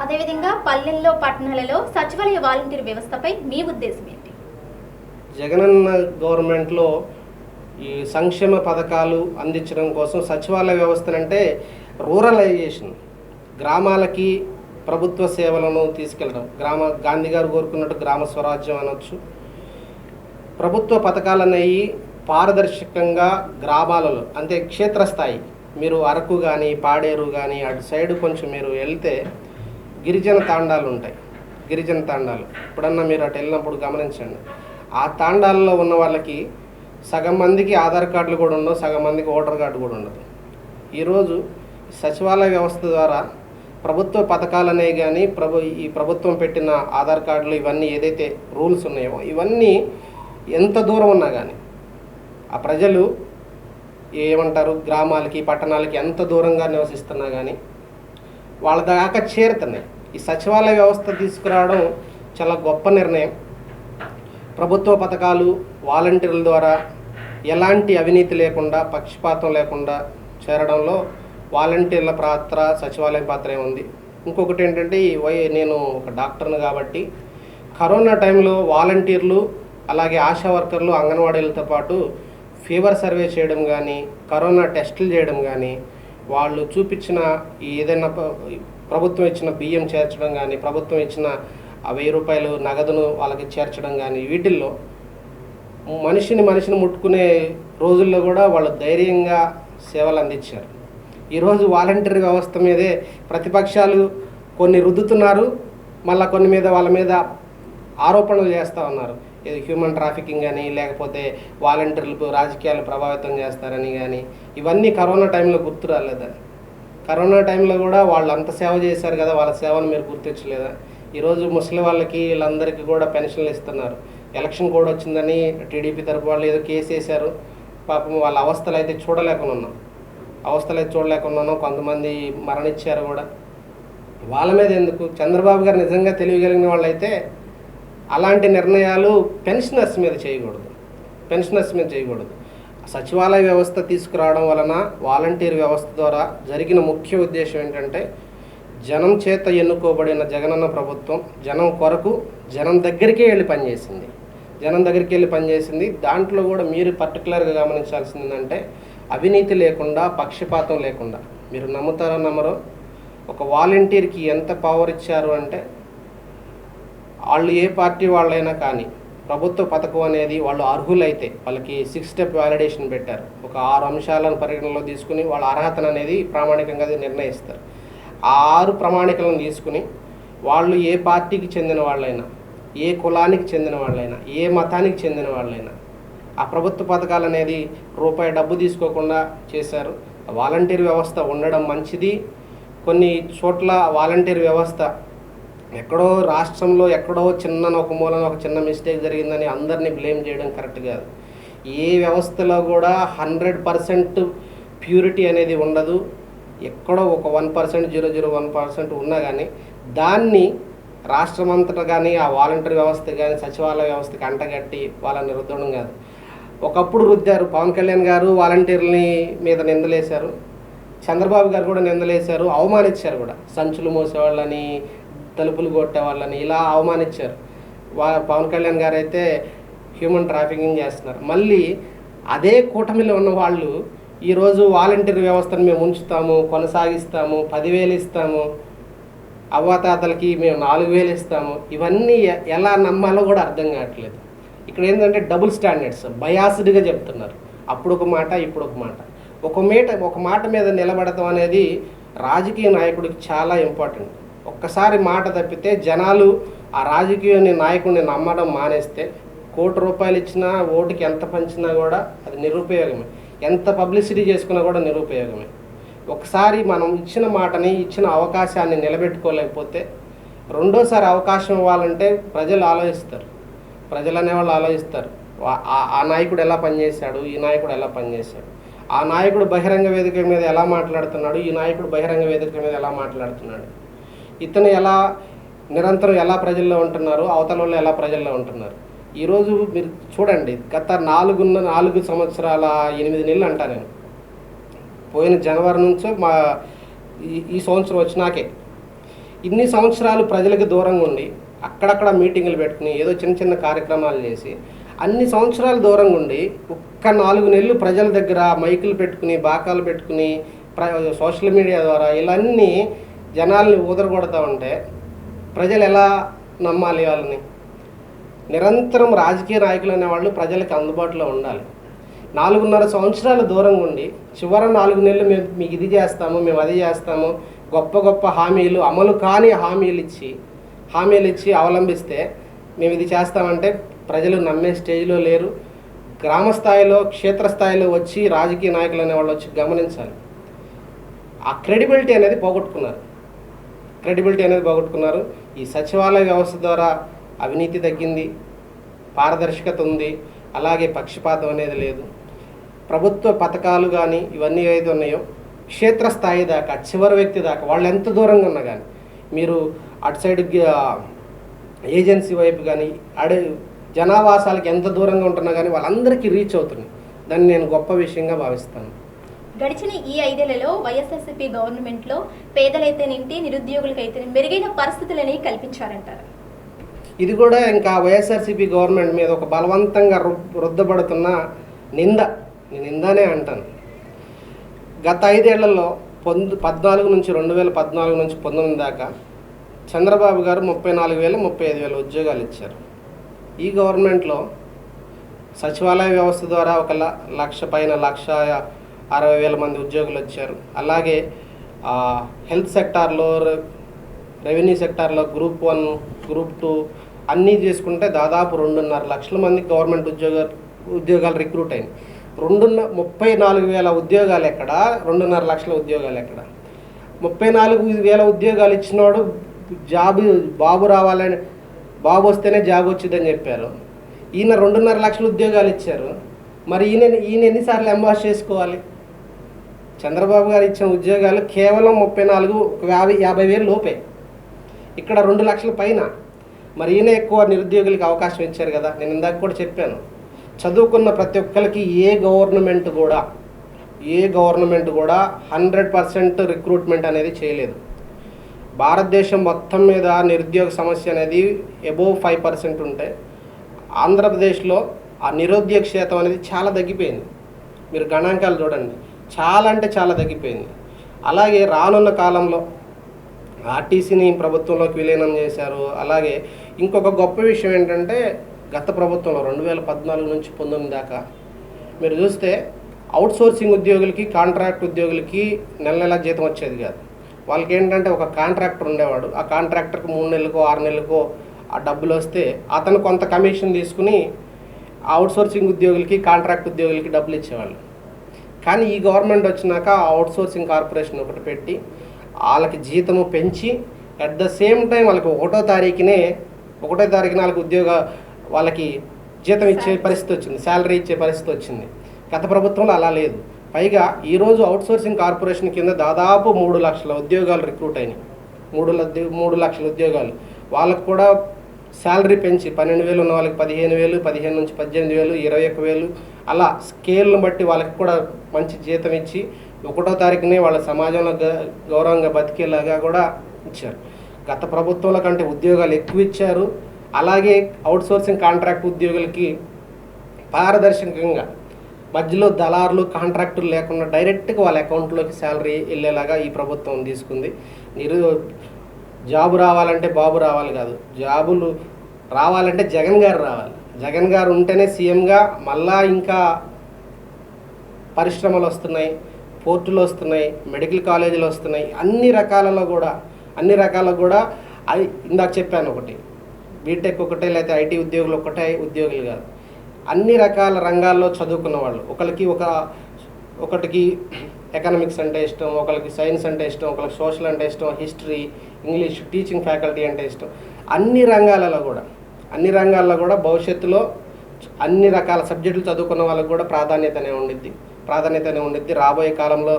అదేవిధంగా పల్లెల్లో పట్టణాలలో సచివాలయ వాలంటీర్ వ్యవస్థపై మీ ఉద్దేశం ఏంటి? జగనన్న గవర్నమెంట్లో ఈ సంక్షేమ పథకాలు అందించడం కోసం సచివాలయ వ్యవస్థనంటే రూరలైజేషన్ గ్రామాలకి ప్రభుత్వ సేవలను తీసుకెళ్ళడం. గ్రామ గాంధీ గారు కోరుకున్నట్టు గ్రామ స్వరాజ్యం అనొచ్చు. ప్రభుత్వ పథకాలు అనేవి పారదర్శకంగా గ్రామాలలో అంటే క్షేత్రస్థాయి మీరు అరకు కానీ పాడేరు కానీ అటు సైడ్ కొంచెం మీరు వెళ్తే గిరిజన తాండాలు ఉంటాయి. గిరిజన తాండాలు. ఇప్పుడన్నా మీరు అటు వెళ్ళినప్పుడు గమనించండి. ఆ తాండాల్లో ఉన్న వాళ్ళకి సగం మందికి ఆధార్ కార్డులు కూడా ఉండవు సగం మందికి ఓటర్ కార్డు కూడా ఉండదు. ఈరోజు సచివాలయ వ్యవస్థ ద్వారా ప్రభుత్వ పథకాలనే కానీ ప్రభు ఈ ప్రభుత్వం పెట్టిన ఆధార్ కార్డులు ఇవన్నీ ఏదైతే రూల్స్ ఉన్నాయో ఇవన్నీ ఎంత దూరం ఉన్నా కానీ ఆ ప్రజలు ఏమంటారు గ్రామాలకి పట్టణాలకి ఎంత దూరంగా నివసిస్తున్నా కానీ వాళ్ళ దాకా చేరుతున్నాయి ఈ సచివాలయ వ్యవస్థ తీసుకురావడం చాలా గొప్ప నిర్ణయం. ప్రభుత్వ పథకాలు వాలంటీర్ల ద్వారా ఎలాంటి అవినీతి లేకుండా పక్షపాతం లేకుండా చేరడంలో వాలంటీర్ల పాత్ర సచివాలయం పాత్ర ఉంది. ఇంకొకటి ఏంటంటే ఈ వై నేను ఒక డాక్టర్ను కాబట్టి కరోనా టైంలో వాలంటీర్లు అలాగే ఆశా వర్కర్లు అంగన్వాడీలతో పాటు ఫీవర్ సర్వే చేయడం కానీ కరోనా టెస్టులు చేయడం కానీ వాళ్ళు చూపించిన ఏదైనా ప్రభుత్వం ఇచ్చిన బియ్యం చేర్చడం కానీ ప్రభుత్వం ఇచ్చిన వెయ్యి రూపాయలు నగదును వాళ్ళకి చేర్చడం కానీ వీటిల్లో మనిషిని మనిషిని ముట్టుకునే రోజుల్లో కూడా వాళ్ళు ధైర్యంగా సేవలు అందించారు. ఈరోజు వాలంటీర్ వ్యవస్థ మీదే ప్రతిపక్షాలు కొన్ని రుద్దుతున్నారు మళ్ళీ కొన్ని మీద వాళ్ళ మీద ఆరోపణలు చేస్తూ ఉన్నారు. ఇది హ్యూమన్ ట్రాఫికింగ్ అని లేకపోతే వాలంటీర్లకు రాజకీయాలు ప్రభావితం చేస్తారని కానీ ఇవన్నీ కరోనా టైంలో గుర్తు రాలేదా? కరోనా టైంలో కూడా వాళ్ళు అంత సేవ చేశారు కదా వాళ్ళ సేవను మీరు గుర్తించలేదా? ఈరోజు ముసలి వాళ్ళకి వీళ్ళందరికీ కూడా పెన్షన్లు ఇస్తున్నారు. ఎలక్షన్ కూడా వచ్చిందని టీడీపీ తరపు వాళ్ళు ఏదో కేసు వేశారు. పాపం వాళ్ళ అవస్థలు అయితే చూడలేకుండా ఉన్నాం అవస్థలు అయితే చూడలేకుండా ఉన్నాం కొంతమంది మరణించారు కూడా. వాళ్ళ మీద ఎందుకు? చంద్రబాబు గారు నిజంగా తెలియగలిగిన వాళ్ళైతే అలాంటి నిర్ణయాలు పెన్షనర్స్ మీద చేయకూడదు. పెన్షనర్స్ మీద చేయకూడదు. సచివాలయ వ్యవస్థ తీసుకురావడం వలన వాలంటీర్ వ్యవస్థ ద్వారా జరిగిన ముఖ్య ఉద్దేశం ఏంటంటే జనం చేత ఎన్నుకోబడిన జగనన్న ప్రభుత్వం జనం కొరకు జనం దగ్గరికే వెళ్ళి పనిచేసింది. జనం దగ్గరికి వెళ్ళి పనిచేసింది. దాంట్లో కూడా మీరు పర్టికులర్గా గమనించాల్సింది ఏంటంటే అవినీతి లేకుండా పక్షపాతం లేకుండా. మీరు నమ్ముతారో నమ్మరు ఒక వాలంటీర్కి ఎంత పవర్ ఇచ్చారు అంటే వాళ్ళు ఏ పార్టీ వాళ్ళైనా కానీ ప్రభుత్వ పథకం అనేది వాళ్ళు అర్హులైతే వాళ్ళకి సిక్స్ స్టెప్ వ్యాలిడేషన్ పెట్టారు. ఒక ఆరు అంశాలను పరిగణనలో తీసుకుని వాళ్ళ అర్హతను అనేది ప్రామాణికంగా అది నిర్ణయిస్తారు. ఆ ఆరు ప్రామాణికలను తీసుకుని వాళ్ళు ఏ పార్టీకి చెందిన వాళ్ళైనా ఏ కులానికి చెందిన వాళ్ళైనా ఏ మతానికి చెందిన వాళ్ళైనా ఆ ప్రభుత్వ పథకాలు అనేది రూపాయి డబ్బు తీసుకోకుండా చేశారు. వాలంటీర్ వ్యవస్థ ఉండడం మంచిది. కొన్ని చోట్ల వాలంటీర్ వ్యవస్థ ఎక్కడో రాష్ట్రంలో ఎక్కడో చిన్న ఒక మూలన ఒక చిన్న మిస్టేక్ జరిగిందని అందరినీ బ్లేమ్ చేయడం కరెక్ట్ కాదు. ఏ వ్యవస్థలో కూడా హండ్రెడ్ పర్సెంట్ ప్యూరిటీ అనేది ఉండదు. ఎక్కడో ఒక one percent zero zero one percent ఉన్నా కానీ దాన్ని రాష్ట్రమంతటా కానీ ఆ వాలంటీర్ వ్యవస్థ కానీ సచివాలయ వ్యవస్థకి అంటగట్టి వాళ్ళని రుద్దడం కాదు. ఒకప్పుడు రుద్దారు. పవన్ కళ్యాణ్ గారు వాలంటీర్లని మీద నిందలేశారు. చంద్రబాబు గారు కూడా నిందలేశారు. అవమానించారు కూడా. సంచులు మోసేవాళ్ళని తలుపులు కొట్టే వాళ్ళని ఇలా అవమానించారు. వా పవన్ కళ్యాణ్ గారు అయితే హ్యూమన్ ట్రాఫికింగ్ చేస్తున్నారు. మళ్ళీ అదే కూటమిలో ఉన్న వాళ్ళు ఈరోజు వాలంటీర్ వ్యవస్థను మేము ఉంచుతాము కొనసాగిస్తాము పదివేలు ఇస్తాము అవ్వాతాతలకి మేము నాలుగు వేలు ఇస్తాము. ఇవన్నీ ఎలా నమ్మాలో కూడా అర్థం కావట్లేదు. ఇక్కడ ఏంటంటే డబుల్ స్టాండర్డ్స్ బయాస్డ్గా చెప్తున్నారు. అప్పుడు ఒక మాట ఇప్పుడు ఒక మాట. ఒక మేట ఒక మాట మీద నిలబడటం అనేది రాజకీయ నాయకుడికి చాలా ఇంపార్టెంట్. ఒక్కసారి మాట తప్పితే జనాలు ఆ రాజకీయ నాయకుడిని నమ్మడం మానేస్తే కోటి రూపాయలు ఇచ్చినా ఓటుకి ఎంత పంచినా కూడా అది నిరుపయోగమే. ఎంత పబ్లిసిటీ చేసుకున్నా కూడా నిరుపయోగమే. ఒకసారి మనం ఇచ్చిన మాటని ఇచ్చిన అవకాశాన్ని నిలబెట్టుకోలేకపోతే రెండోసారి అవకాశం ఇవ్వాలంటే ప్రజలు ఆలోచిస్తారు. ప్రజలు అనేవాళ్ళు ఆలోచిస్తారు. ఆ- ఆ నాయకుడు ఎలా పనిచేశాడు ఈ నాయకుడు ఎలా పనిచేశాడు? ఆ నాయకుడు బహిరంగ వేదిక మీద ఎలా మాట్లాడుతున్నాడు ఈ నాయకుడు బహిరంగ వేదిక మీద ఎలా మాట్లాడుతున్నాడు? ఇతను ఎలా నిరంతరం ఎలా ప్రజల్లో ఉంటున్నారు అవతల వాళ్ళు ఎలా ప్రజల్లో ఉంటున్నారు. ఈరోజు మీరు చూడండి గత నాలుగున్న నాలుగు సంవత్సరాల ఎనిమిది నెలలు అంటా నేను. పోయిన జనవరి నుంచో మా ఈ ఈ సంవత్సరం వచ్చినాకే. ఇన్ని సంవత్సరాలు ప్రజలకు దూరంగా ఉండి అక్కడక్కడ మీటింగులు పెట్టుకుని ఏదో చిన్న చిన్న కార్యక్రమాలు చేసి అన్ని సంవత్సరాలు దూరంగా ఉండి ఒక్క నాలుగు నెలలు ప్రజల దగ్గర మైకులు పెట్టుకుని బాకాలు పెట్టుకుని ప్ర సోషల్ మీడియా ద్వారా ఇలాన్నీ జనాల్ని ఊదరగొడతా ఉంటే ప్రజలు ఎలా నమ్మాలి వాళ్ళని? నిరంతరం రాజకీయ నాయకులు అనేవాళ్ళు ప్రజలకు అందుబాటులో ఉండాలి. నాలుగున్నర సంవత్సరాలు దూరంగా ఉండి చివరి నాలుగు నెలలు మేము మీకు ఇది చేస్తాము మేము అది చేస్తాము గొప్ప గొప్ప హామీలు అమలు కాని హామీలు ఇచ్చి హామీలు ఇచ్చి అవలంబిస్తే మేము ఇది చేస్తామంటే ప్రజలు నమ్మే స్టేజ్లో లేరు. గ్రామ స్థాయిలో క్షేత్రస్థాయిలో వచ్చి రాజకీయ నాయకులు అనేవాళ్ళు వచ్చి గమనించాలి. ఆ క్రెడిబిలిటీ అనేది పోగొట్టుకున్నారు. క్రెడిబిలిటీ అనేది పోగొట్టుకున్నారు. ఈ సచివాలయ వ్యవస్థ ద్వారా అవినీతి తగ్గింది పారదర్శకత ఉంది అలాగే పక్షపాతం అనేది లేదు. ప్రభుత్వ పథకాలు కానీ ఇవన్నీ ఏదైతే ఉన్నాయో క్షేత్రస్థాయి దాకా చివరి వ్యక్తి దాకా వాళ్ళు ఎంత దూరంగా ఉన్నా కానీ మీరు అటు సైడ్ ఏజెన్సీ వైపు కానీ అడి జనావాసాలకు ఎంత దూరంగా ఉంటున్నా కానీ వాళ్ళందరికీ రీచ్ అవుతుంది దాన్ని నేను గొప్ప విషయంగా భావిస్తాను. గడిచిన ఈ ఐదేళ్ళలో వైఎస్ఆర్సీపీ గవర్నమెంట్లో పేదలైతేనేంటి నిరుద్యోగులకైతే మెరుగైన పరిస్థితులని కల్పించారంటారు. ఇది కూడా ఇంకా వైఎస్ఆర్సీపీ గవర్నమెంట్ మీద ఒక బలవంతంగా రుద్దబడుతున్న నింద. నేను నిందనే అంటాను. గత ఐదేళ్ళలో పొందు పద్నాలుగు నుంచి రెండు వేల పద్నాలుగు నుంచి పంతొమ్మిది దాకా చంద్రబాబు గారు ముప్పై నాలుగు వేలు ముప్పై ఐదు వేల ఉద్యోగాలు ఇచ్చారు. ఈ గవర్నమెంట్లో సచివాలయ వ్యవస్థ ద్వారా ఒక లక్ష పైన లక్ష అరవై వేల మంది ఉద్యోగులు వచ్చారు. అలాగే హెల్త్ సెక్టార్లో రెవెన్యూ సెక్టార్లో గ్రూప్ వన్ గ్రూప్ టూ అన్నీ చేసుకుంటే దాదాపు రెండున్నర లక్షల మంది గవర్నమెంట్ ఉద్యోగ ఉద్యోగాలు రిక్రూట్ అయింది రెండున్న ముప్పై నాలుగు వేల ఉద్యోగాలు ఎక్కడ? రెండున్నర లక్షల ఉద్యోగాలు ఎక్కడ? ముప్పై నాలుగు వేల ఉద్యోగాలు ఇచ్చినోడు జాబ్ బాబు రావాలని బాబు వస్తేనే జాబ్ వచ్చిందని చెప్పారు. ఈయన రెండున్నర లక్షల ఉద్యోగాలు ఇచ్చారు. మరి ఈయన ఈయన ఎన్నిసార్లు ఎంబాస్ చేసుకోవాలి? చంద్రబాబు గారు ఇచ్చిన ఉద్యోగాలు కేవలం ముప్పై నాలుగు ఒక యాభై యాభై వేలు లోపే. ఇక్కడ రెండు లక్షల పైన. మరి ఈయన ఎక్కువ నిరుద్యోగులకు అవకాశం ఇచ్చారు కదా నేను ఇందాక కూడా చెప్పాను. చదువుకున్న ప్రతి ఒక్కరికి ఏ గవర్నమెంట్ కూడా ఏ గవర్నమెంట్ కూడా హండ్రెడ్ పర్సెంట్ రిక్రూట్మెంట్ అనేది చేయలేదు. భారతదేశం మొత్తం మీద నిరుద్యోగ సమస్య అనేది అబోవ్ ఫైవ్ పర్సెంట్ ఉంటే ఆంధ్రప్రదేశ్లో ఆ నిరుద్యోగ శాతం అనేది చాలా తగ్గిపోయింది. మీరు గణాంకాలు చూడండి. చాలా అంటే చాలా తగ్గిపోయింది. అలాగే రానున్న కాలంలో ఆర్టీసీని ప్రభుత్వంలోకి విలీనం చేశారు. అలాగే ఇంకొక గొప్ప విషయం ఏంటంటే గత ప్రభుత్వంలో రెండు వేల పద్నాలుగు నుంచి పంతొమ్మిది దాకా మీరు చూస్తే అవుట్ సోర్సింగ్ ఉద్యోగులకి కాంట్రాక్ట్ ఉద్యోగులకి నెల నెల జీతం వచ్చేది కాదు. వాళ్ళకి ఏంటంటే ఒక కాంట్రాక్టర్ ఉండేవాడు. ఆ కాంట్రాక్టర్కి మూడు నెలలకో ఆరు నెలలకో ఆ డబ్బులు వస్తే అతను కొంత కమిషన్ తీసుకుని అవుట్సోర్సింగ్ ఉద్యోగులకి కాంట్రాక్ట్ ఉద్యోగులకి డబ్బులు ఇచ్చేవాళ్ళు. కానీ ఈ గవర్నమెంట్ వచ్చినాక అవుట్ సోర్సింగ్ కార్పొరేషన్ ఒకటి పెట్టి వాళ్ళకి జీతము పెంచి అట్ ద సేమ్ టైం వాళ్ళకి ఒకటో తారీఖునే ఒకటో తారీఖున వాళ్ళకి ఉద్యోగ వాళ్ళకి జీతం ఇచ్చే పరిస్థితి వచ్చింది శాలరీ ఇచ్చే పరిస్థితి వచ్చింది. గత ప్రభుత్వంలో అలా లేదు. పైగా ఈరోజు అవుట్ సోర్సింగ్ కార్పొరేషన్ కింద దాదాపు మూడు లక్షల ఉద్యోగాలు రిక్రూట్ అయినాయి. మూడు మూడు లక్షల ఉద్యోగాలు. వాళ్ళకు కూడా శాలరీ పెంచి పన్నెండు వేలు ఉన్న వాళ్ళకి పదిహేను వేలు పదిహేను నుంచి పద్దెనిమిది వేలు ఇరవై ఒక్క వేలు. అలా స్కేల్ని బట్టి వాళ్ళకి కూడా మంచి జీతం ఇచ్చి ఒకటో తారీఖునే వాళ్ళ సమాజంలో గ- గౌరవంగా బతికేలాగా కూడా ఇచ్చారు. గత ప్రభుత్వంలో కంటే ఉద్యోగాలు ఎక్కువ ఇచ్చారు. అలాగే అవుట్సోర్సింగ్ కాంట్రాక్ట్ ఉద్యోగులకి పారదర్శకంగా మధ్యలో దళారులు కాంట్రాక్టులు లేకుండా డైరెక్ట్గా వాళ్ళ అకౌంట్లోకి శాలరీ వెళ్ళేలాగా ఈ ప్రభుత్వం తీసుకుంది. నిరు జాబు రావాలంటే బాబు రావాలి కాదు. జాబులు రావాలంటే జగన్ గారు రావాలి. జగన్ గారు ఉంటేనే సీఎంగా మళ్ళా ఇంకా పరిశ్రమలు వస్తున్నాయి పోర్టులు వస్తున్నాయి మెడికల్ కాలేజీలు వస్తున్నాయి. అన్ని రకాలలో కూడా అన్ని రకాల కూడా అది ఇందాక చెప్పాను ఒకటి. బీటెక్ ఒకటే లేకపోతే ఐటీ ఉద్యోగులు ఒకటే ఉద్యోగులు కాదు. అన్ని రకాల రంగాల్లో చదువుకున్న వాళ్ళు. ఒకరికి ఒక ఒకటికి ఎకనామిక్స్ అంటే ఇష్టం ఒకరికి సైన్స్ అంటే ఇష్టం ఒకరికి సోషల్ అంటే ఇష్టం హిస్టరీ ఇంగ్లీష్ టీచింగ్ ఫ్యాకల్టీ అంటే ఇష్టం. అన్ని రంగాలలో కూడా అన్ని రంగాల్లో కూడా భవిష్యత్తులో అన్ని రకాల సబ్జెక్టులు చదువుకున్న వాళ్ళకి కూడా ప్రాధాన్యతనే ఉండిద్ది. ప్రాధాన్యతనే ఉండిద్ది. రాబోయే కాలంలో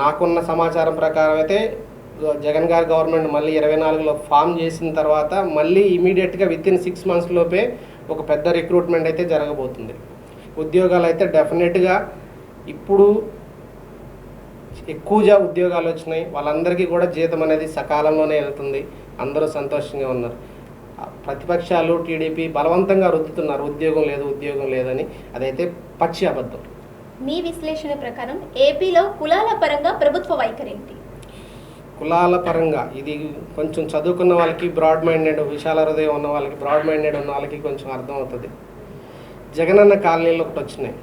నాకున్న సమాచారం ప్రకారం అయితే జగన్ గారి గవర్నమెంట్ మళ్ళీ ఇరవై నాలుగులో ఫామ్ చేసిన తర్వాత మళ్ళీ ఇమీడియట్గా విత్ ఇన్ సిక్స్ మంత్స్ లోపే ఒక పెద్ద రిక్రూట్మెంట్ అయితే జరగబోతుంది. ఉద్యోగాలు అయితే డెఫినెట్గా ఇప్పుడు ఎక్కువగా ఉద్యోగాలు వచ్చినాయి. వాళ్ళందరికీ కూడా జీతం అనేది సకాలంలోనే వెళ్తుంది. అందరూ సంతోషంగా ఉన్నారు. ప్రతిపక్షాలు టీడీపీ బలవంతంగా రుద్దుతున్నారు. ఉద్యోగం లేదు ఉద్యోగం లేదని. అదైతే పచ్చి అబద్ధం. మీ విశ్లేషణ ప్రకారం ఏపీలో కులాల పరంగా ప్రభుత్వ వైఖరి ఏంటి కులాల పరంగా ఇది కొంచెం చదువుకున్న వాళ్ళకి బ్రాడ్ మైండెడ్ విశాల హృదయం ఉన్న వాళ్ళకి బ్రాడ్ మైండెడ్ ఉన్న వాళ్ళకి కొంచెం అర్థమవుతుంది. జగనన్న కాలనీలు ఒకటి వచ్చినాయి.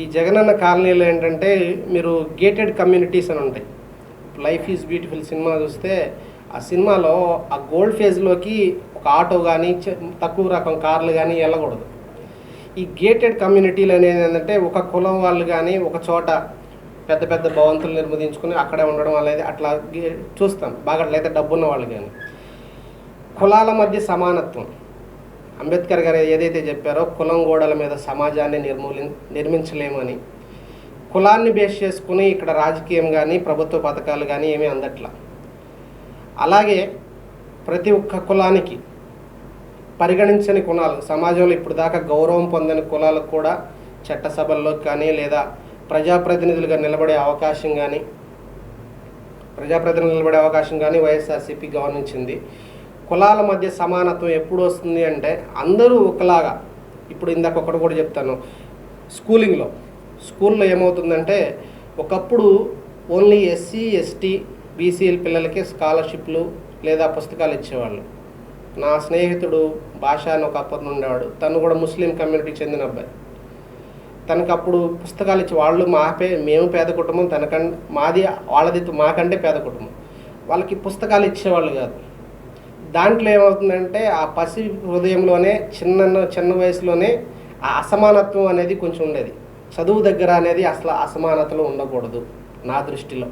ఈ జగనన్న కాలనీలో ఏంటంటే మీరు గేటెడ్ కమ్యూనిటీస్ అని ఉంటాయి. లైఫ్ ఈజ్ బ్యూటిఫుల్ సినిమా చూస్తే ఆ సినిమాలో ఆ గోల్డ్ ఫేజ్లోకి ఒక ఆటో కానీ తక్కువ రకం కార్లు కానీ వెళ్ళకూడదు. ఈ గేటెడ్ కమ్యూనిటీలు అనేది ఏంటంటే ఒక కులం వాళ్ళు కానీ ఒక చోట పెద్ద పెద్ద భవంతులు నిర్మించుకుని అక్కడే ఉండడం అనేది అట్లా చూస్తాం. బాగా లేదా డబ్బున్న వాళ్ళు కానీ కులాల మధ్య సమానత్వం. అంబేద్కర్ గారు ఏదైతే చెప్పారో కులం గోడల మీద సమాజాన్ని నిర్మూలి నిర్మించలేమని. కులాన్ని బేస్ చేసుకుని ఇక్కడ రాజకీయం కానీ ప్రభుత్వ పథకాలు కానీ ఏమీ అందట్లా. అలాగే ప్రతి ఒక్క కులానికి పరిగణించని కులాలు సమాజంలో ఇప్పుడు దాకా గౌరవం పొందని కులాలకు కూడా చట్టసభల్లో కానీ లేదా ప్రజాప్రతినిధులుగా నిలబడే అవకాశం కానీ ప్రజాప్రతినిధులు నిలబడే అవకాశం కానీ వైఎస్ఆర్సీపీ గమనించింది. కులాల మధ్య సమానత్వం ఎప్పుడు వస్తుంది అంటే అందరూ ఒకలాగా. ఇప్పుడు ఇందాక ఒకటి కూడా చెప్తాను. స్కూలింగ్లో స్కూల్లో ఏమవుతుందంటే ఒకప్పుడు ఓన్లీ ఎస్సీ ఎస్టీ బీసీఎల్ పిల్లలకి స్కాలర్షిప్లు లేదా పుస్తకాలు ఇచ్చేవాళ్ళు. నా స్నేహితుడు భాష అని ఒక అప్పటి ఉండేవాడు. తను కూడా ముస్లిం కమ్యూనిటీకి చెందిన అబ్బాయి. తనకు అప్పుడు పుస్తకాలు ఇచ్చి వాళ్ళు మా పే మేము పేద కుటుంబం తనకం మాది వాళ్ళది మాకంటే పేద కుటుంబం. వాళ్ళకి పుస్తకాలు ఇచ్చేవాళ్ళు కాదు. దాంట్లో ఏమవుతుందంటే ఆ పసి హృదయంలోనే చిన్న చిన్న వయసులోనే ఆ అసమానత్వం అనేది కొంచెం ఉండేది. చదువు దగ్గర అనేది అసలు అసమానతలు ఉండకూడదు నా దృష్టిలో.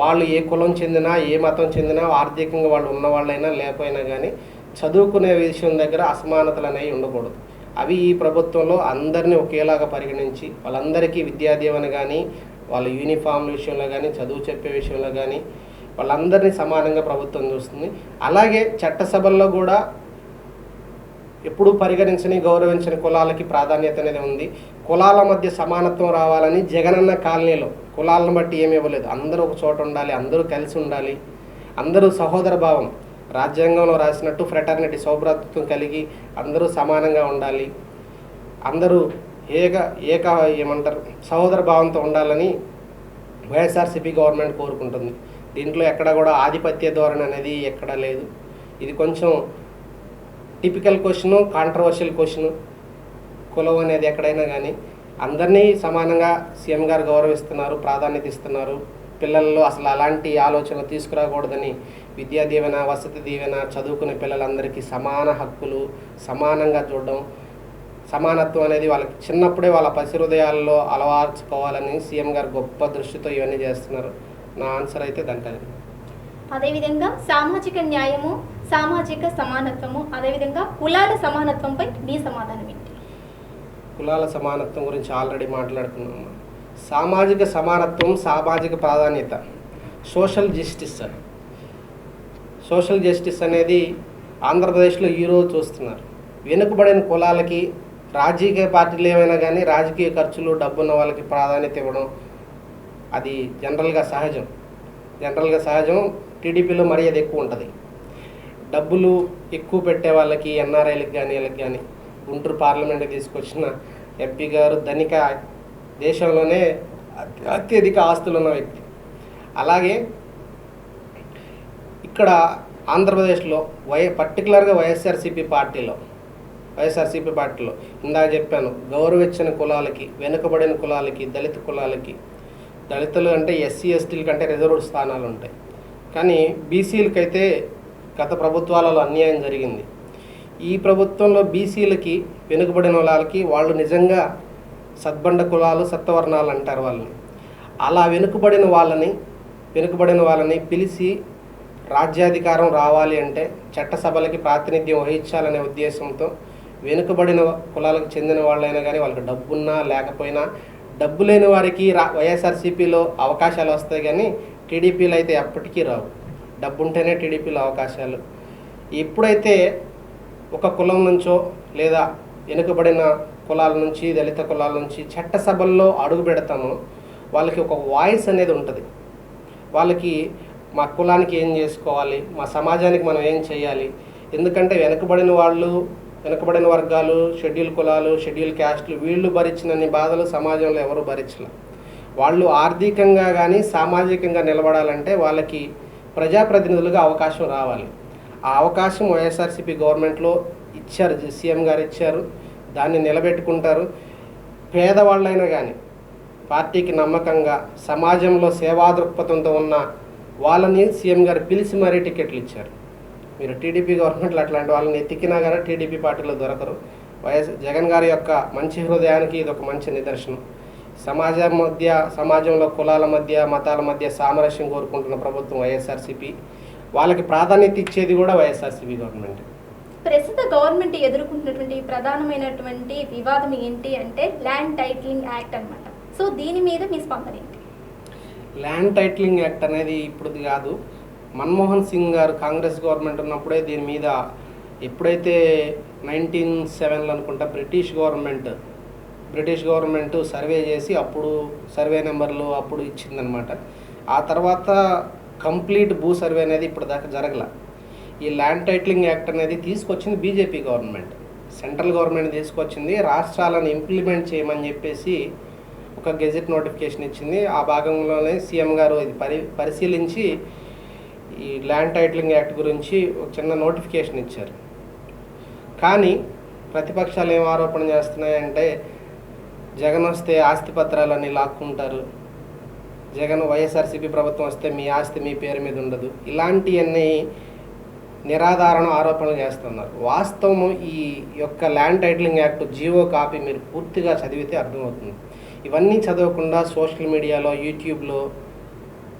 వాళ్ళు ఏ కులం చెందినా ఏ మతం చెందినా ఆర్థికంగా వాళ్ళు ఉన్నవాళ్ళైనా లేకపోయినా కానీ చదువుకునే విషయం దగ్గర అసమానతలు అనేవి ఉండకూడదు. అవి ఈ ప్రభుత్వంలో అందరినీ ఒకేలాగా పరిగణించి వాళ్ళందరికీ విద్యాదీవన కానీ వాళ్ళ యూనిఫామ్ల విషయంలో కానీ చదువు చెప్పే విషయంలో కానీ వాళ్ళందరినీ సమానంగా ప్రభుత్వం చూస్తుంది. అలాగే చట్టసభల్లో కూడా ఎప్పుడూ పరిగణించని గౌరవించని కులాలకి ప్రాధాన్యత అనేది ఉంది. కులాల మధ్య సమానత్వం రావాలని జగనన్న కాలనీలో కులాలను బట్టి ఏమి ఇవ్వలేదు. అందరూ ఒక చోట ఉండాలి అందరూ కలిసి ఉండాలి. అందరూ సహోదర భావం. రాజ్యాంగంలో రాసినట్టు ఫ్రెటర్నిటీ సౌభ్రాతృత్వం కలిగి అందరూ సమానంగా ఉండాలి. అందరూ ఏక ఏక ఏమంటారు సహోదర భావంతో ఉండాలని వైఎస్ఆర్సీపీ గవర్నమెంట్ కోరుకుంటుంది. దీంట్లో ఎక్కడ కూడా ఆధిపత్య ధోరణి అనేది ఎక్కడా లేదు. ఇది కొంచెం టిపికల్ క్వశ్చన్ కాంట్రవర్షియల్ క్వశ్చన్ కులం అనేది ఎక్కడైనా కానీ అందరినీ సమానంగా సీఎం గారు గౌరవిస్తున్నారు ప్రాధాన్యత ఇస్తున్నారు. పిల్లల్లో అసలు అలాంటి ఆలోచన తీసుకురాకూడదని విద్యా దీవెన వసతి దీవెన చదువుకునే పిల్లలందరికీ సమాన హక్కులు సమానంగా చూడడం సమానత్వం అనేది వాళ్ళకి చిన్నప్పుడే వాళ్ళ పసి హృదయాల్లో అలవార్చుకోవాలని సీఎం గారు గొప్ప దృష్టితో ఇవన్నీ చేస్తున్నారు. నా ఆన్సర్ అయితే దాంట్లో అదేవిధంగా సామాజిక న్యాయము సామాజిక సమానత్వము అదేవిధంగా కులాల సమానత్వంపై మీ సమాధానం ఏంటి? కులాల సమానత్వం గురించి ఆల్రెడీ మాట్లాడుకున్నాము సామాజిక సమానత్వం సామాజిక ప్రాధాన్యత. Social justice. సోషల్ జస్టిస్ అనేది ఆంధ్రప్రదేశ్లో ఈరోజు చూస్తున్నారు. వెనుకబడిన కులాలకి రాజకీయ పార్టీలు ఏమైనా కానీ రాజకీయ ఖర్చులు డబ్బున్న వాళ్ళకి ప్రాధాన్యత ఇవ్వడం అది జనరల్గా సహజం. జనరల్గా సహజం టీడీపీలో మరీ అది ఎక్కువ ఉంటుంది. డబ్బులు ఎక్కువ పెట్టే వాళ్ళకి ఎన్ఆర్ఐలకు కానీ వీళ్ళకి కానీ గుంటూరు పార్లమెంట్కి తీసుకొచ్చిన ఎంపీ గారు ధనిక దేశంలోనే అత్యధిక ఆస్తులు ఉన్న వ్యక్తి. అలాగే ఇక్కడ ఆంధ్రప్రదేశ్లో వై పర్టికులర్గా వైఎస్ఆర్సీపీ పార్టీలో వైఎస్ఆర్సీపీ పార్టీలో ఇందాక చెప్పాను గౌరవించిన కులాలకి వెనుకబడిన కులాలకి దళిత కులాలకి దళితులు అంటే ఎస్సీ ఎస్టీల కంటే రిజర్వ్డ్ స్థానాలు ఉంటాయి. కానీ బీసీలకైతే గత ప్రభుత్వాలలో అన్యాయం జరిగింది. ఈ ప్రభుత్వంలో బీసీలకి వెనుకబడిన వాళ్ళకి వాళ్ళు నిజంగా సద్బండ కులాలు సత్వవర్ణాలు అంటారు వాళ్ళని. అలా వెనుకబడిన వాళ్ళని వెనుకబడిన వాళ్ళని పిలిచి రాజ్యాధికారం రావాలి అంటే చట్టసభలకి ప్రాతినిధ్యం వహించాలనే ఉద్దేశంతో వెనుకబడిన కులాలకు చెందిన వాళ్ళైనా కానీ వాళ్ళకి డబ్బున్నా లేకపోయినా డబ్బు లేని వారికి రా వైఎస్ఆర్సీపీలో అవకాశాలు వస్తాయి కానీ టీడీపీలో అయితే ఎప్పటికీ రావు. డబ్బు ఉంటేనే టీడీపీలో అవకాశాలు. ఎప్పుడైతే ఒక కులం నుంచో లేదా వెనుకబడిన కులాల నుంచి దళిత కులాల నుంచి చట్టసభల్లో అడుగు పెడతామో. వాళ్ళకి ఒక వాయిస్ అనేది ఉంటుంది. వాళ్ళకి మా కులానికి ఏం చేసుకోవాలి? మా సమాజానికి మనం ఏం చేయాలి? ఎందుకంటే వెనుకబడిన వాళ్ళు వెనుకబడిన వర్గాలు షెడ్యూల్ కులాలు షెడ్యూల్ క్యాస్ట్లు వీళ్ళు భరించినన్ని బాధలు సమాజంలో ఎవరు భరించలే వాళ్ళు ఆర్థికంగా కానీ సామాజికంగా నిలబడాలంటే వాళ్ళకి ప్రజాప్రతినిధులుగా అవకాశం రావాలి. ఆ అవకాశం వైఎస్ఆర్సీపీ గవర్నమెంట్లో ఇచ్చారు సీఎం గారు ఇచ్చారు దాన్ని నిలబెట్టుకుంటారు. పేదవాళ్ళైనా కానీ పార్టీకి నమ్మకంగా సమాజంలో సేవా దృక్పథంతో ఉన్న వాళ్ళని సీఎం గారు పిలిచి మరీ టికెట్లు ఇచ్చారు. మీరు టీడీపీ గవర్నమెంట్లో అట్లాంటి వాళ్ళని ఎత్తికినా కానీ టీడీపీ పార్టీలో దొరకరు. వైఎస్ జగన్ గారి యొక్క మంచి హృదయానికి ఇది ఒక మంచి నిదర్శనం. సమాజం మధ్య సమాజంలో కులాల మధ్య మతాల మధ్య సామరస్యం కోరుకుంటున్న ప్రభుత్వం వైఎస్ఆర్సీపీ. వాళ్ళకి ప్రాధాన్యత ఇచ్చేది కూడా వైఎస్ఆర్సీపీ గవర్నమెంట్. ప్రస్తుత గవర్నమెంట్ ఎదుర్కొంటున్నటువంటి ప్రధానమైనటువంటి వివాదం ఏంటి అంటే ల్యాండ్ టైటిలింగ్ యాక్ట్ అన్నమాట. సో దీని మీద మీ స్పందన ఏంటి? ల్యాండ్ టైటిలింగ్ యాక్ట్ అనేది ఇప్పుడుది కాదు. మన్మోహన్ సింగ్ గారు కాంగ్రెస్ గవర్నమెంట్ ఉన్నప్పుడే దీని మీద ఎప్పుడైతే నైన్టీన్ సెవెన్లో అనుకుంటా British government British government survey చేసి అప్పుడు సర్వే నెంబర్లు అప్పుడు ఇచ్చిందనమాట ఆ తర్వాత కంప్లీట్ భూ సర్వే అనేది ఇప్పుడు దాకా జరగల. ఈ ల్యాండ్ టైటిలింగ్ యాక్ట్ అనేది తీసుకొచ్చింది బీజేపీ గవర్నమెంట్. సెంట్రల్ గవర్నమెంట్ తీసుకొచ్చింది రాష్ట్రాలను ఇంప్లిమెంట్ చేయమని చెప్పేసి ఒక గెజెట్ నోటిఫికేషన్ ఇచ్చింది. ఆ భాగంలోనే సీఎం గారు ఇది పరి పరిశీలించి ఈ ల్యాండ్ టైటిలింగ్ యాక్ట్ గురించి ఒక చిన్న నోటిఫికేషన్ ఇచ్చారు. కానీ ప్రతిపక్షాలు ఏం ఆరోపణ చేస్తున్నాయంటే జగన్ వస్తే ఆస్తి పత్రాలన్నీ లాక్కుంటారు. జగన్ వైఎస్ఆర్సీపీ ప్రభుత్వం వస్తే మీ ఆస్తి మీ పేరు మీద ఉండదు. ఇలాంటివన్నీ నిరాధారణ ఆరోపణలు చేస్తున్నారు. వాస్తవం ఈ యొక్క land titling act GO copy మీరు పూర్తిగా చదివితే అర్థమవుతుంది. ఇవన్నీ చదవకుండా సోషల్ మీడియాలో యూట్యూబ్లో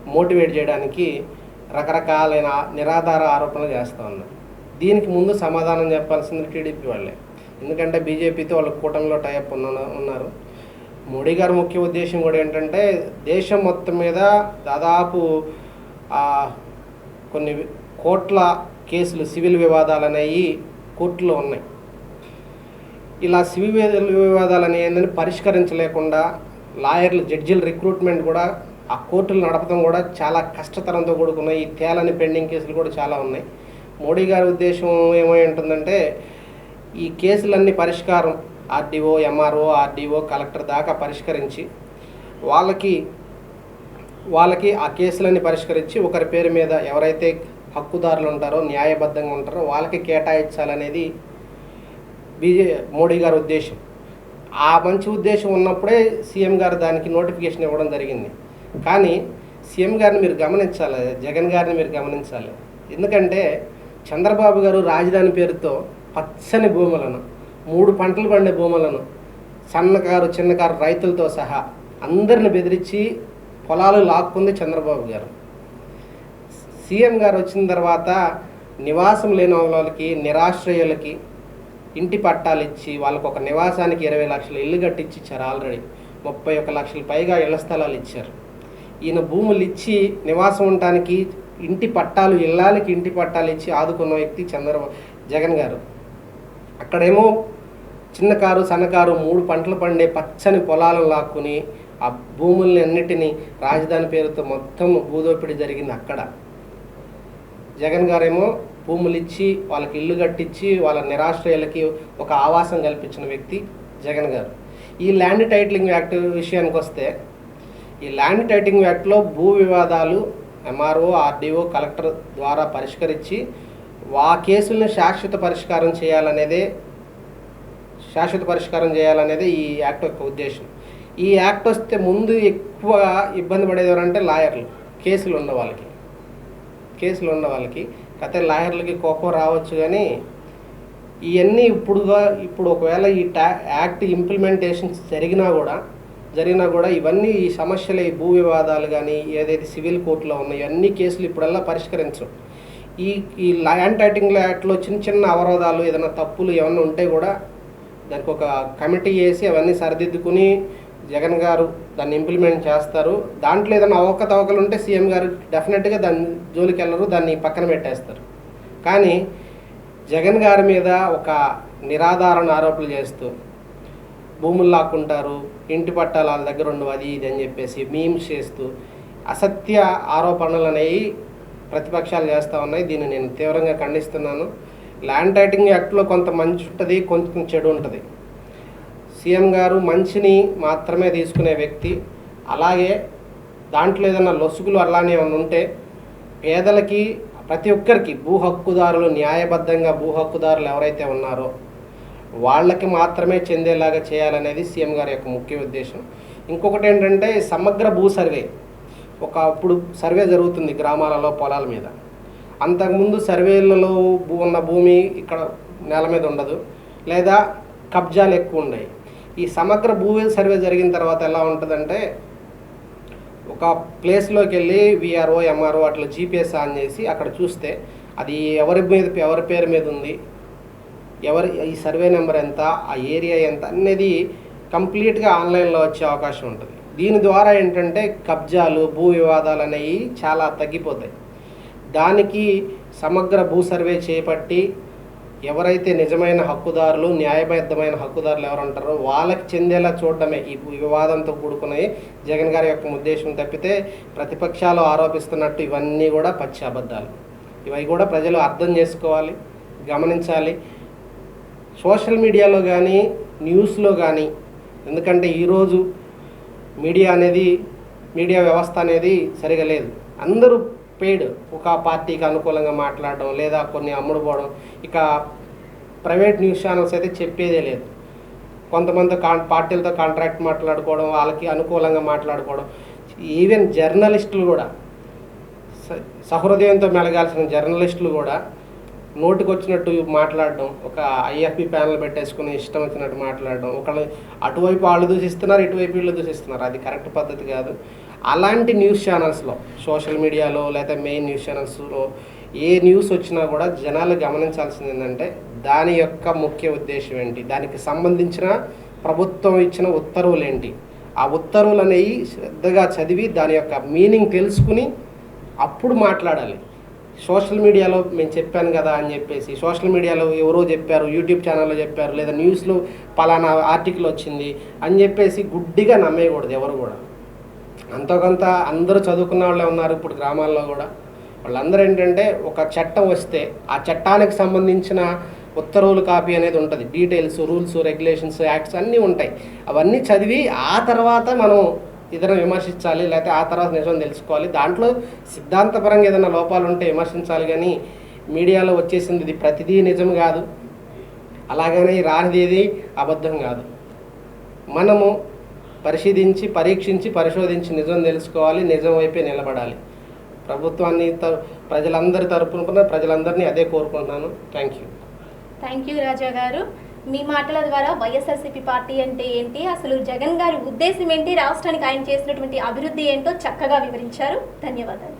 మోటివేట్ చేయడానికి రకరకాలైన నిరాధార ఆరోపణలు చేస్తూ ఉన్నారు. దీనికి ముందు సమాధానం చెప్పాల్సింది టీడీపీ వాళ్ళే. ఎందుకంటే బీజేపీతో వాళ్ళ కూటమిలో టైప్ ఉన్న ఉన్నారు. మోడీ గారి ముఖ్య ఉద్దేశం కూడా ఏంటంటే దేశం మొత్తం మీద దాదాపు కొన్ని కోట్ల కేసులు సివిల్ వివాదాలు అనేవి కోర్టులో ఉన్నాయి. ఇలా సివిల్ వివాదాలు అనేవి పరిష్కరించలేకుండా లాయర్లు జడ్జిల రిక్రూట్మెంట్ కూడా ఆ కోర్టులు నడపడం కూడా చాలా కష్టతరంతో కూడుకున్న ఈ తేలని పెండింగ్ కేసులు కూడా చాలా ఉన్నాయి. మోడీ గారి ఉద్దేశం ఏమై ఉంటుందంటే ఈ కేసులన్నీ పరిష్కారం ఆర్డీఓ ఎంఆర్ఓ ఆర్డీఓ కలెక్టర్ దాకా పరిష్కరించి వాళ్ళకి వాళ్ళకి ఆ కేసులన్నీ పరిష్కరించి ఒకరి పేరు మీద ఎవరైతే హక్కుదారులు ఉంటారో న్యాయబద్ధంగా ఉంటారో వాళ్ళకి కేటాయించాలనేది బీజే మోడీ గారి ఉద్దేశం. ఆ మంచి ఉద్దేశం ఉన్నప్పుడే సీఎం గారు దానికి నోటిఫికేషన్ ఇవ్వడం జరిగింది. కానీ సీఎం గారిని మీరు గమనించాలి జగన్ గారిని మీరు గమనించాలి. ఎందుకంటే చంద్రబాబు గారు రాజధాని పేరుతో పచ్చని భూములను మూడు పంటలు పండే భూములను సన్నకారు చిన్నకారు రైతులతో సహా అందరిని బెదిరించి పొలాలు లాక్కుంది చంద్రబాబు గారు. సీఎం గారు వచ్చిన తర్వాత నివాసం లేని వాళ్ళకి నిరాశ్రయులకి ఇంటి పట్టాలు ఇచ్చి వాళ్ళకు ఒక నివాసానికి ఇరవై లక్షల ఇల్లు కట్టించి ఇచ్చారు ఆల్రెడీ. ముప్పై ఒక లక్షల పైగా ఇళ్ళ స్థలాలు ఇచ్చారు. ఈయన భూములు ఇచ్చి నివాసం ఉండటానికి ఇంటి పట్టాలు ఇళ్ళాలకి ఇంటి పట్టాలు ఇచ్చి ఆదుకున్న వ్యక్తి చంద్ర జగన్ గారు. అక్కడేమో చిన్న కారు సన్నకారు మూడు పంటలు పండే పచ్చని పొలాలను లాక్కుని ఆ భూముల్ని అన్నిటినీ రాజధాని పేరుతో మొత్తం భూదోపిడి జరిగింది అక్కడ. జగన్ గారేమో భూములు ఇచ్చి వాళ్ళకి ఇల్లు కట్టించి వాళ్ళ నిరాశ్రయులకి ఒక ఆవాసం కల్పించిన వ్యక్తి జగన్ గారు. ఈ ల్యాండ్ టైటిలింగ్ యాక్ట్ విషయానికి వస్తే ఈ ల్యాండ్ టైటింగ్ యాక్ట్లో భూ వివాదాలు ఎంఆర్ఓ ఆర్డీఓ కలెక్టర్ ద్వారా పరిష్కరించి ఆ కేసులను శాశ్వత పరిష్కారం చేయాలనేదే శాశ్వత పరిష్కారం చేయాలనేదే ఈ యాక్ట్ యొక్క ఉద్దేశం. ఈ యాక్ట్ వస్తే ముందు ఎక్కువ ఇబ్బంది పడేది ఎవరంటే లాయర్లు కేసులు ఉన్న వాళ్ళకి. కేసులు ఉన్న వాళ్ళకి. కథ లాయర్లకి కోపం రావచ్చు కానీ ఇవన్నీ ఇప్పుడుగా ఇప్పుడు ఒకవేళ ఈ టా యాక్ట్ ఇంప్లిమెంటేషన్ జరిగినా కూడా జరిగినా కూడా ఇవన్నీ ఈ సమస్యలు ఈ భూ వివాదాలు కానీ ఏదైతే సివిల్ కోర్టులో ఉన్నాయో అన్ని కేసులు ఇప్పుడల్లా పరిష్కరించరు. ఈ ఈ ల్యాండ్ టైటింగ్ యాక్ట్లో చిన్న చిన్న అవరోధాలు ఏదైనా తప్పులు ఏమైనా ఉంటే కూడా దానికి ఒక కమిటీ వేసి అవన్నీ సరిదిద్దుకుని జగన్ గారు దాన్ని ఇంప్లిమెంట్ చేస్తారు. దాంట్లో ఏదైనా అవకతవకలు ఉంటే సీఎం గారు డెఫినెట్గా దాన్ని జోలికి వెళ్ళరు దాన్ని పక్కన పెట్టేస్తారు. కానీ జగన్ గారి మీద ఒక నిరాధారణ ఆరోపణలు చేస్తూ భూములు లాక్కుంటారు ఇంటి పట్టాలు వాళ్ళ దగ్గర ఉండవు అది ఇది అని చెప్పేసి మీమ్స్ చేస్తూ అసత్య ఆరోపణలు అనేవి ప్రతిపక్షాలు చేస్తూ ఉన్నాయి. దీన్ని నేను తీవ్రంగా ఖండిస్తున్నాను. ల్యాండ్ టైటింగ్ యాక్ట్లో కొంత మంచి ఉంటుంది కొంచెం చెడు ఉంటుంది. సీఎం గారు మంచిని మాత్రమే తీసుకునే వ్యక్తి. అలాగే దాంట్లో ఏదైనా లొసుగులు అలానే ఏమైనా ఉంటే పేదలకి ప్రతి ఒక్కరికి భూ హక్కుదారులు న్యాయబద్ధంగా భూ హక్కుదారులు ఎవరైతే ఉన్నారో వాళ్ళకి మాత్రమే చెందేలాగా చేయాలనేది సీఎం గారి యొక్క ముఖ్య ఉద్దేశం. ఇంకొకటి ఏంటంటే సమగ్ర భూ సర్వే. ఒక అప్పుడు సర్వే జరుగుతుంది గ్రామాలలో పొలాల మీద. అంతకుముందు సర్వేలలో భూ ఉన్న భూమి ఇక్కడ నేల మీద ఉండదు. లేదా కబ్జాలు ఎక్కువ ఉన్నాయి ఈ సమగ్ర భూ సర్వే జరిగిన తర్వాత ఎలా ఉంటుందంటే ఒక ప్లేస్లోకి వెళ్ళి విఆర్ఓ ఎంఆర్ఓ అట్లా జీపీఎస్ ఆన్ చేసి అక్కడ చూస్తే అది ఎవరి మీద ఎవరి పేరు మీద ఉంది ఎవరి ఈ సర్వే నెంబర్ ఎంత ఆ ఏరియా ఎంత అనేది కంప్లీట్గా ఆన్లైన్లో వచ్చే అవకాశం ఉంటుంది. దీని ద్వారా ఏంటంటే కబ్జాలు భూ వివాదాలు అనేవి చాలా తగ్గిపోతాయి. దానికి సమగ్ర భూ సర్వే చేపట్టి ఎవరైతే నిజమైన హక్కుదారులు న్యాయబద్ధమైన హక్కుదారులు ఎవరు ఉంటారో వాళ్ళకి చెందేలా చూడడమే ఈ వివాదంతో కూడుకున్నవి. జగన్ గారి యొక్క ఉద్దేశం తప్పితే ప్రతిపక్షాలు ఆరోపిస్తున్నట్టు ఇవన్నీ కూడా పచ్చి అబద్ధాలు. ఇవి కూడా ప్రజలు అర్థం చేసుకోవాలి గమనించాలి. సోషల్ మీడియాలో కానీ న్యూస్లో కానీ ఎందుకంటే ఈరోజు మీడియా అనేది మీడియా వ్యవస్థ అనేది సరిగా లేదు. అందరూ పెయిడ్ ఒక పార్టీకి అనుకూలంగా మాట్లాడడం లేదా కొన్ని అమ్ముడుపోవడం ఇక ప్రైవేట్ న్యూస్ ఛానల్స్ అయితే చెప్పేదే లేదు. కొంతమంది కాన్ పార్టీలతో కాంట్రాక్ట్ మాట్లాడుకోవడం వాళ్ళకి అనుకూలంగా మాట్లాడుకోవడం ఈవెన్ జర్నలిస్టులు కూడా స- సహృదయంతో మెలగాల్సిన జర్నలిస్టులు కూడా నోటికి వచ్చినట్టు మాట్లాడడం ఒక ఐఎఫ్పి ప్యానల్ పెట్టేసుకుని ఇష్టం వచ్చినట్టు మాట్లాడడం ఒకళ్ళు అటువైపు వాళ్ళు దూషిస్తున్నారు ఇటువైపు వీళ్ళు దూషిస్తున్నారు. అది కరెక్ట్ పద్ధతి కాదు. అలాంటి న్యూస్ ఛానల్స్లో సోషల్ మీడియాలో లేదా మెయిన్ న్యూస్ ఛానల్స్లో ఏ న్యూస్ వచ్చినా కూడా జనాలు గమనించాల్సింది ఏంటంటే దాని యొక్క ముఖ్య ఉద్దేశం ఏంటి? దానికి సంబంధించిన ప్రభుత్వం ఇచ్చిన ఉత్తర్వులు ఏంటి ఆ ఉత్తర్వులు అనేవి శ్రద్ధగా చదివి దాని యొక్క మీనింగ్ తెలుసుకుని అప్పుడు మాట్లాడాలి. సోషల్ మీడియాలో మేము చెప్పాను కదా అని చెప్పేసి సోషల్ మీడియాలో ఎవరో చెప్పారు యూట్యూబ్ ఛానల్లో చెప్పారు లేదా న్యూస్లో పలానా ఆర్టికల్ వచ్చింది అని చెప్పేసి గుడ్డిగా నమ్మేయకూడదు ఎవరు కూడా. అంతో కొంత అందరూ చదువుకున్న వాళ్ళే ఉన్నారు ఇప్పుడు గ్రామాల్లో కూడా. వాళ్ళందరూ ఏంటంటే ఒక చట్టం వస్తే ఆ చట్టానికి సంబంధించిన ఉత్తర్వులు కాపీ అనేది ఉంటుంది. డీటెయిల్స్ రూల్స్ రెగ్యులేషన్స్ యాక్ట్స్ అన్నీ ఉంటాయి. అవన్నీ చదివి ఆ తర్వాత మనం ఇతరులను విమర్శించాలి లేకపోతే ఆ తర్వాత నిజం తెలుసుకోవాలి. దాంట్లో సిద్ధాంతపరంగా ఏదైనా లోపాలు ఉంటే విమర్శించాలి కానీ మీడియాలో వచ్చేసింది ఇది ప్రతిదీ నిజం కాదు. అలాగనే రానిది ఏది అబద్ధం కాదు. మనము పరిశీలించి పరీక్షించి పరిశోధించి నిజం తెలుసుకోవాలి నిజం వైపే నిలబడాలి. ప్రభుత్వాన్ని త- ప్రజలందరి తరపున ప్రజలందరినీ అదే కోరుకుంటున్నాను. Thank you. Thank you Raja garu. మీ మాటల ద్వారా వైఎస్ఆర్సీపీ పార్టీ అంటే ఏంటి? అసలు జగన్ గారి ఉద్దేశం ఏంటి? రాష్ట్రానికి ఆయన చేసినటువంటి అభివృద్ధి ఏంటో చక్కగా వివరించారు. ధన్యవాదాలు.